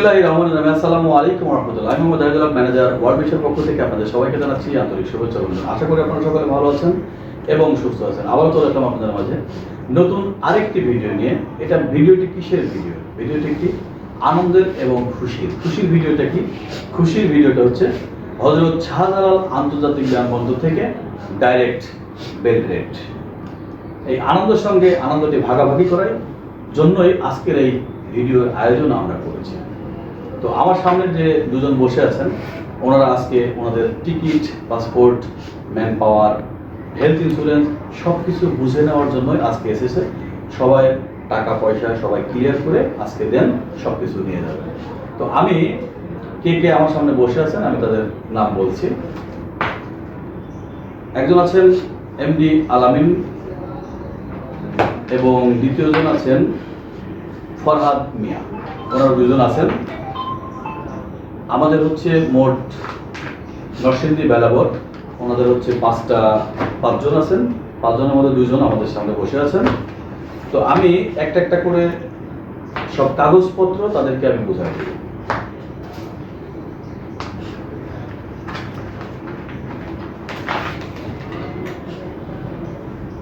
বিসমিল্লাহ রহমান রহিম। আসসালামু আলাইকুম আমি মোহাম্মদ ম্যানেজার বিশ্বের পক্ষ থেকে আপনাদের সবাইকে জানাচ্ছি আন্তরিক শুভেচ্ছা আশা করি আপনারা সকলে ভালো আছেন এবং সুস্থ আছেন। চলে আসলাম আপনাদের মাঝে নতুন আরেকটি ভিডিও নিয়ে। এটা ভিডিওটি কিসের ভিডিও? ভিডিওটি আনন্দের এবং খুশির। খুশির ভিডিওটা কি? খুশির ভিডিওটা হচ্ছে হজরত শাহজালাল আন্তর্জাতিক বিমানবন্দর থেকে ডাইরেক্ট বেলগ্রেড এই আনন্দের সঙ্গে আনন্দটি ভাগাভাগি করার জন্যই আজকের এই ভিডিওর আয়োজন আমরা করেছি। তো আমার সামনে যে দুজন বসে আছেন, ওনারা আজকে ওনাদের ticket, passport man power health insurance সব কিছু বুঝে নেওয়ার জন্যই আজকে এসেছে। সবাই টাকা, পয়সা সবাই ক্লিয়ার করে আজকে দেন সব কিছু নিয়ে যাবে। তো আমি কে কে আমার সামনে বসে আছেন, আমি তাদের নাম বলছি। একজন আছেন এমডি আলামিন এবং দ্বিতীয়জন আছেন ফরহাদ মিয়া। ওনারা দুজন আছেন। আমাদের হচ্ছে মোট নরসিংদী বেলাবর ওনাদের হচ্ছে পাঁচটা, পাঁচজন আছেন। পাঁচজনের মধ্যে দুজন আমাদের সামনে বসে আছেন। তো আমি একটা একটা করে সব কাগজপত্র তাদেরকে আমি বোঝাই দেব।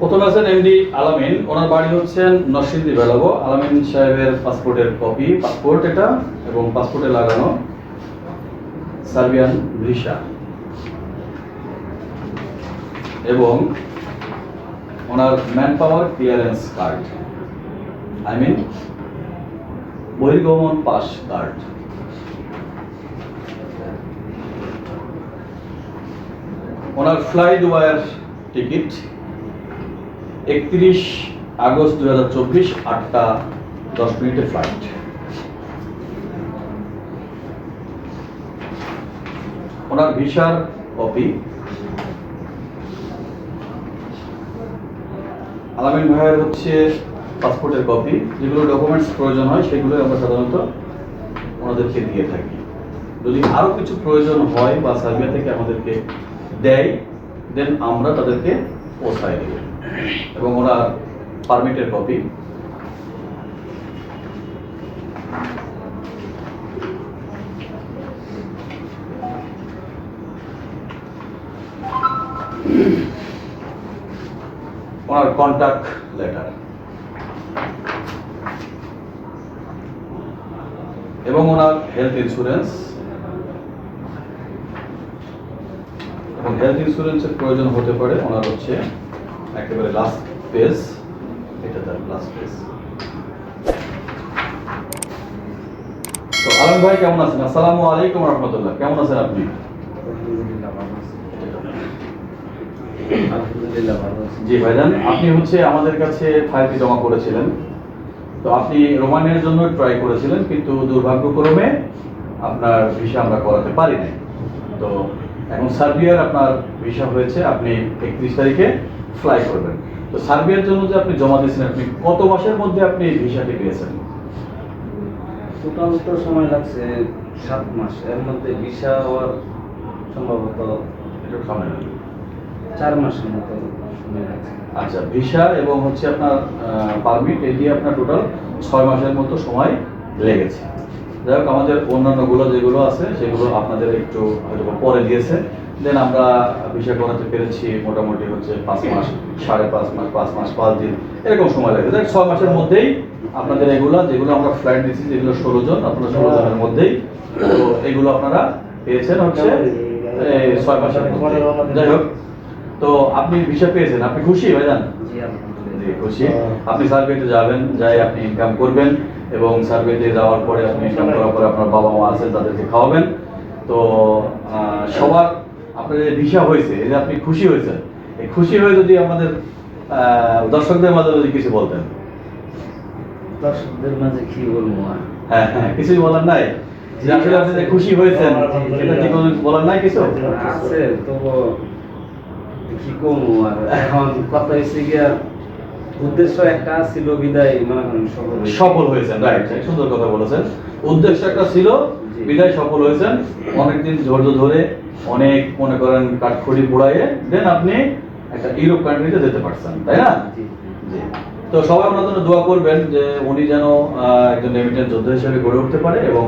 প্রথমে আছেন এমডি আলামিন। ওনার বাড়ি হচ্ছেন নরসিংদী বেলাবো আলামিন সাহেবের পাসপোর্টের কপি পাসপোর্ট এটা, এবং পাসপোর্টে লাগানো। সার্বিয়ান ভিসা এবং ওনার man power clearance card I mean বহির্গমন pass card ওনার ফ্লাইট দুবাইয়ের টিকিট একত্রিশ আগস্ট দু হাজার চব্বিশ আটটা দশ মিনিটে ফ্লাইট ওনার ভিসার কপি। আলামিন ভাইয়ের হচ্ছে পাসপোর্টের কপি। যেগুলো ডকুমেন্টস প্রয়োজন হয় সেগুলো আমরা সাধারণত ওনাদেরকে দিয়ে থাকি। যদি আরও কিছু প্রয়োজন হয় বা সার্বিয়া থেকে আমাদেরকে দেয় দেন আমরা তাদেরকে পৌঁছায় দেব। এবং ওনার পারমিটের কপি। ওনার কন্ট্যাক্ট লেটার এবং ওনার হেলথ ইন্স্যুরেন্স এবং হেলথ ইন্স্যুরেন্সের প্রয়োজন হতে পারে ওনার হচ্ছে একেবারে লাস্ট পেজ এটা তার লাস্ট পেজ তো আলম ভাই কেমন আছেন? আসসালামু আলাইকুম রহমতুল্লাহ। কেমন আছেন আপনি? আলহামদুলিল্লাহ ভালো আছি। জি ভাইজান আপনি হচ্ছে আমাদের কাছে ফাইলটি জমা করেছিলেন। তো আপনি রোমানিয়ার জন্য ট্রাই করেছিলেন কিন্তু দুর্ভাগ্যক্রমে আপনার ভিসা আমরা করাতে পারি নাই। তো এখন সার্বিয়ার আপনার ভিসা হয়েছে আপনি একত্রিশ তারিখে ফ্লাই করবেন। তো সার্বিয়ার জন্য যে আপনি জমা দিয়েছেন আপনি কত মাসের মধ্যে আপনি ভিসাটি পেয়েছেন? টোটাল তো সময় লাগছে সাত মাস। এর মধ্যে ভিসা হওয়ার সম্ভবত একটু সামনে নেন। চার মাসের মতো আচ্ছা ভিসা এবং হচ্ছে আপনার পারমিট এই দিয়ে আপনার টোটাল ছয় মাসের মতো সময় লেগেছে। যাই হোক আমাদের অন্যান্যগুলো যেগুলো আছে সেগুলো আপনাদের একটু হয়তো পরে দিয়েছে। দেন আমরা ভিসা করাতে পেরেছি মোটামুটি হচ্ছে পাঁচ মাস সাড়ে পাঁচ মাস পাঁচ মাস পাঁচ দিন এরকম সময় লাগে দেখ ছয় মাসের মধ্যেই আপনাদের এগুলো যেগুলো আমরা ফ্লাইট দিচ্ছি যেগুলো ষোলো জন আপনারা ষোলো জনের মধ্যেই তো এগুলো আপনারা পেয়েছেন হচ্ছে ছয় মাসের যাই হোক তো আপনি ভিসা পেয়েছেন আপনি খুশি ভাইজান? জি জি, খুশি। আপনি সার্ভেতে যাবেন যাই আপনি ইনকাম করবেন এবং সার্ভেতে যাওয়ার পরে আপনি ইনকাম করার পরে আপনার বাবা মা আছেন তাদেরকে খাওয়াবেন। তো সবার আপনার যে ভিসা হয়েছে যে আপনি খুশি হয়েছেন এই খুশি হয়ে যদি আমাদের দর্শকদের মাঝে যদি কিছু বলতেন। দর্শকদের মাঝে কি বলব হ্যাঁ হ্যাঁ কিছুই বলার নাই। যে আসলে আপনি খুশি হয়েছেন এটা কি বলার নাই কিছু? আছে তবু কি কমু আর? এখন কথা হয়েছে গিয়া উদ্দেশ্য একটা ছিল বিদায় মনে করেন সফল সফল হয়েছেন রাইট সুন্দর কথা বলেছেন। উদ্দেশ্য একটা ছিল বিদায় সফল হয়েছেন। অনেকদিন ধৈর্য ধরে অনেক মনে করেন কাঠখড়ি পোড়াইয়ে দেন আপনি একটা ইউরোপ কান্ট্রিতে যেতে পারছেন তাই না? তো সবাই ওনার জন্য দোয়া করবেন যে উনি যেন আহ, একজন রেমিটেন্স যোদ্ধা হিসেবে গড়ে উঠতে পারে এবং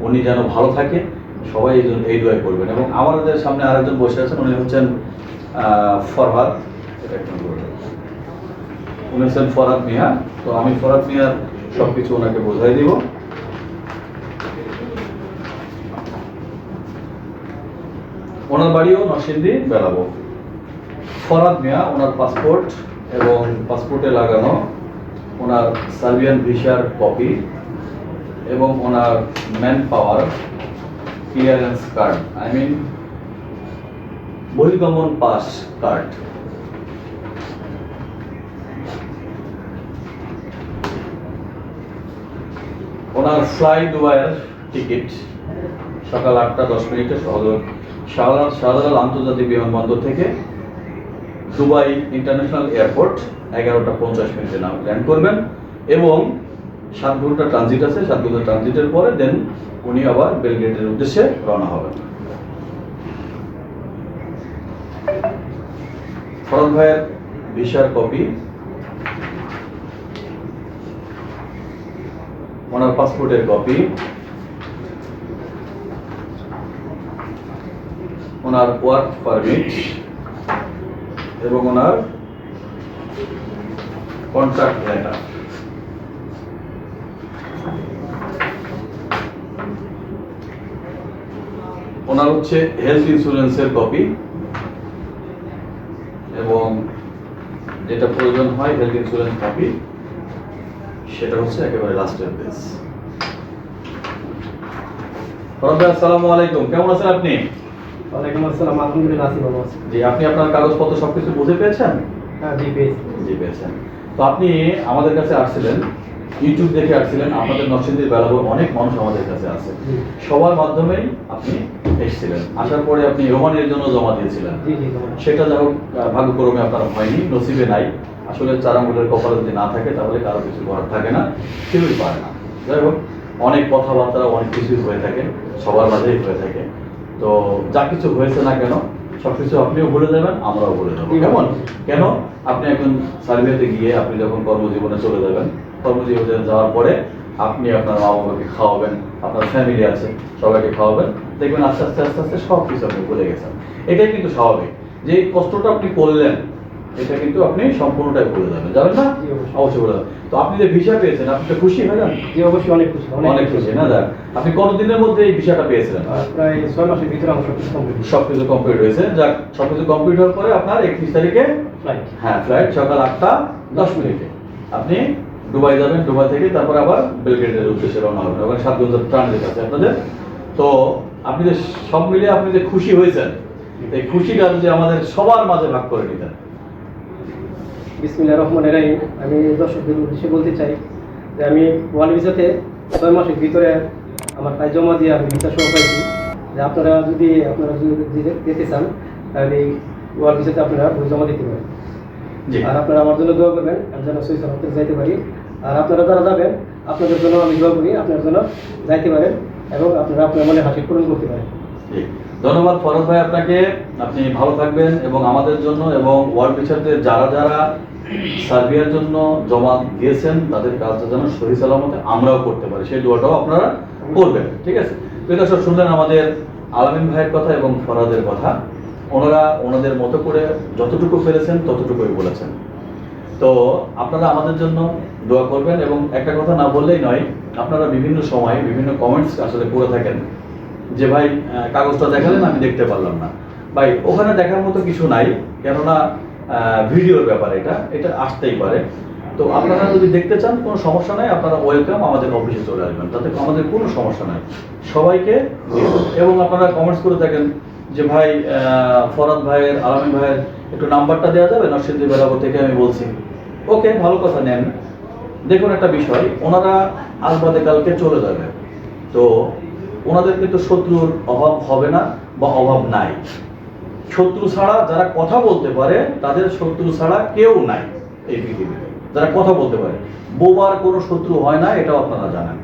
উনি যেন ভালো থাকে। সবাই এই দোয়াই করবেন। এবং আমাদের সামনে আরেকজন বসে আছেন উনি হচ্ছেন ফরহাদ। উনি হচ্ছেন ফরহাদ মিয়া, তো আমি ফরহাদ মিয়ার সব কিছু ওনাকে বোঝাই দিব। ওনার বাড়িও বেড়াবো। ফরাদ মিয়া, ওনার পাসপোর্ট এবং পাসপোর্টে লাগানো ওনার সার্বিয়ান ভিসার কপি এবং ওনার man power clearance card. I mean বহির্গমন pass card. ওনার ফ্লাই দুবাইয়ের টিকিট সকাল আটটা, দশ মিনিটে সহযোগ শাহজালাল আন্তর্জাতিক বিমানবন্দর থেকে দুবাই ইন্টারন্যাশনাল এয়ারপোর্ট, এগারোটা পঞ্চাশ মিনিটে নাম ল্যান্ড করবেন এবং সাত ঘণ্টা ট্রানজিট আছে, সাত ঘণ্টা ট্রানজিটের পরে দেন উনি আবার বেলগ্রেডের উদ্দেশ্যে রওনা হবেন ফরদ ভাইয়ের ভিসার কপি। ওনার পাসপোর্টের কপি। ওনার ওয়ার্ক পারমিট এবং ওনার কন্ট্রাক্ট লেটার ওনার হচ্ছে হেলথ ইন্স্যুরেন্সের কপি এবং যেটা প্রয়োজন হয় হেলথ ইন্স্যুরেন্স কপি সেটা হচ্ছে একেবারে লাস্টের পেজ ফরদ আসসালামু আলাইকুম। কেমন আছেন আপনি? ওয়ালাইকুম আসসালাম আলহামদুলিল্লাহ আছি ভালো আছি। জি আপনি আপনার কাগজপত্র সবকিছু বুঝে পেয়েছেন? হ্যাঁ জি পেয়েছি। জি পেয়েছেন। তো আপনি আমাদের কাছে আসছিলেন ইউটিউব দেখে আসছিলেন আমাদের নরসিংদীর বেলাবর অনেক মানুষ আমাদের কাছে আছে। সবার মাধ্যমেই আপনি এসেছিলেন। আসার পরে আপনি রোমানের জন্য জমা দিয়েছিলেন। সেটা যাই হোক ভাগ্যক্রমে আপনার হয়নি নসিবে নাই। আসলে চার আঙ্গুলের কপালে যদি না থাকে তাহলে কারও কিছু করার থাকে না কেউই পারে না। যাই হোক অনেক কথাবার্তা অনেক কিছুই হয়ে থাকে সবার মাঝেই হয়ে থাকে। তো যা কিছু হয়েছে না কেন সবকিছু আপনিও ভুলে যাবেন আমরাও ভুলে যাব কেমন? কেন? আপনি এখন সার্ভেতে গিয়ে আপনি যখন কর্মজীবনে চলে যাবেন কর্মজীবনে যাওয়ার পরে আপনি আপনার মা বাবাকে খাওয়াবেন আপনার ফ্যামিলি আছে সবাইকে খাওয়াবেন দেখবেন আস্তে আস্তে আস্তে আস্তে সব কিছু আপনি ভুলে গেছেন। এটাই কিন্তু স্বাভাবিক। যে কষ্টটা আপনি করলেন এটা কিন্তু আপনি সম্পূর্ণটাই ভুলে যাবেন যাবেন না? অবশ্যই। ভুলে যাবেন। তো আপনি যে ভিসা পেয়েছেন আপনি তো খুশি হয়ে জি অবশ্যই অনেক খুশি অনেক খুশি না যাক আপনি কতদিনের মধ্যে এই বিষয়টা পেয়েছিলেন? আর প্রায় ছয় মাসের ভিতরে আমার সব কিছু কমপ্লিট সবকিছু কমপ্লিট হয়েছে। যাক সবকিছু কমপ্লিট হওয়ার পরে আপনার একত্রিশ তারিখে ফ্লাইট হ্যাঁ ফ্লাইট সকাল আটটা দশ মিনিটে। আপনি দুবাই যাবেন দুবাই থেকে তারপর আবার বেলগ্রেডের উদ্দেশ্যে রওনা হবেন। ওখানে সাত ঘণ্টা ট্রানজিট আছে আপনাদের। তো আপনি যে সব মিলিয়ে আপনি যে খুশি হয়েছেন এই খুশিটা যদি আমাদের সবার মাঝে ভাগ করে নিতেন। বিসমিল্লাহ রহমান রাহিম। আমি দর্শকদের উদ্দেশ্যে বলতে চাই যে আমি ওয়ান ভিসাতে ছয় মাসের ভিতরে আমার কাজ জমা দিয়ে আমি ভিসা সহ পাইছি যে আপনারা যদি আপনারা যদি দিতে চান তাহলে এই ওয়ান ভিসাতে আপনারা বই জমা দিতে পারেন। আর আপনারা আমার জন্য দোয়া করবেন আমি যেন সই সালামতে যাইতে পারি। আর আপনারা যারা যাবেন আপনাদের জন্য আমি দোয়া করি আপনার জন্য যাইতে পারেন এবং আপনারা আপনার মনে হাসি পূরণ করতে পারেন। ধন্যবাদ ফরজ ভাই আপনাকে। আপনি ভালো থাকবেন এবং আমাদের জন্য এবং ওয়ার্ল্ড বিচারতে যারা যারা সার্বিয়ার জন্য জমা দিয়েছেন তাদের কাজটা যেন সহি সালামতে আমরাও করতে পারি। সেই দোয়াটাও আপনারা করবেন, ঠিক আছে? প্রিয় দর্শক, শুনলেন আমাদের আলামিন ভাইয়ের কথা এবং ফরাদের কথা। ওনারা ওনাদের মতো করে যতটুকু পেরেছেন, ততটুকুই বলেছেন। তো আপনারা আমাদের জন্য দোয়া করবেন এবং একটা কথা না বললেই নয়, আপনারা বিভিন্ন সময় বিভিন্ন কমেন্টস আসলে করে থাকেন। যে ভাই কাগজটা দেখালেন, আমি দেখতে পারলাম না। ভাই, ওখানে দেখার মতো কিছু নাই, কেননা ভিডিওর ব্যাপার এটা এটা আসতেই পারে। তো আপনারা যদি দেখতে চান, কোনো সমস্যা নাই, আপনারা ওয়েলকাম আমাদের অফিসে চলে আসবেন। তাতে আমাদের কোনো সমস্যা নাই। সবাইকে এবং আপনারা কমেন্টস করে থাকেন যে, ভাই ফরাদ ভাইয়ের, আলামিন ভাইয়ের একটু নাম্বারটা দেওয়া যাবে? নরসিংদী বেলাবো থেকে আমি বলছি। ওকে, ভালো কথা, নেন। দেখুন একটা বিষয়, ওনারা আজ বাদে কালকে চলে যাবে। তো ওনাদের কিন্তু শত্রুর অভাব হবে না বা অভাব নাই। শত্রু ছাড়া যারা কথা বলতে পারে, তাদের শত্রু ছাড়া কেউ নাই এই পৃথিবীতে। যারা কথা বলতে পারে। বোবার কোনো শত্রু হয় না, এটাও আপনারা জানেন।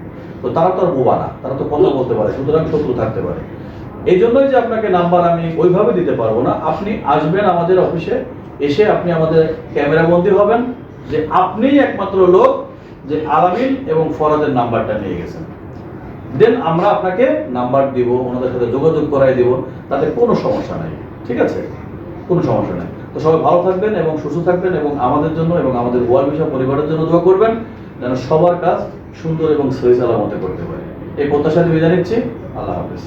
তো তারা তো আর বোবা না, তারা তো কথা বলতে পারে, সুতরাং শত্রু থাকতে পারে। এই জন্যই যে আপনাকে নাম্বার আমি ওইভাবে দিতে পারব না। আপনি আসবেন আমাদের অফিসে, এসে আপনি আমাদের ক্যামেরা বন্দী হবেন যে আপনিই একমাত্র লোক যে আলামিন এবং ফরাদের নাম্বারটা নিয়ে গেছেন। দেন আমরা আপনাকে নাম্বার দিব, ওনাদের সাথে যোগাযোগ করাই দিব, তাতে কোনো সমস্যা নাই। ঠিক আছে? কোনো সমস্যা নাই। তো সবাই ভালো থাকবেন এবং সুস্থ থাকবেন এবং আমাদের জন্য এবং আমাদের ওয়ার্ল্ড বিষয় পরিবারের জন্য দোয়া করবেন, যেন সবার কাজ সুন্দর এবং সহি সালামতে করতে পারে। এই প্রত্যাশা নিয়ে বিদায় নিচ্ছি। আল্লাহ হাফিজ।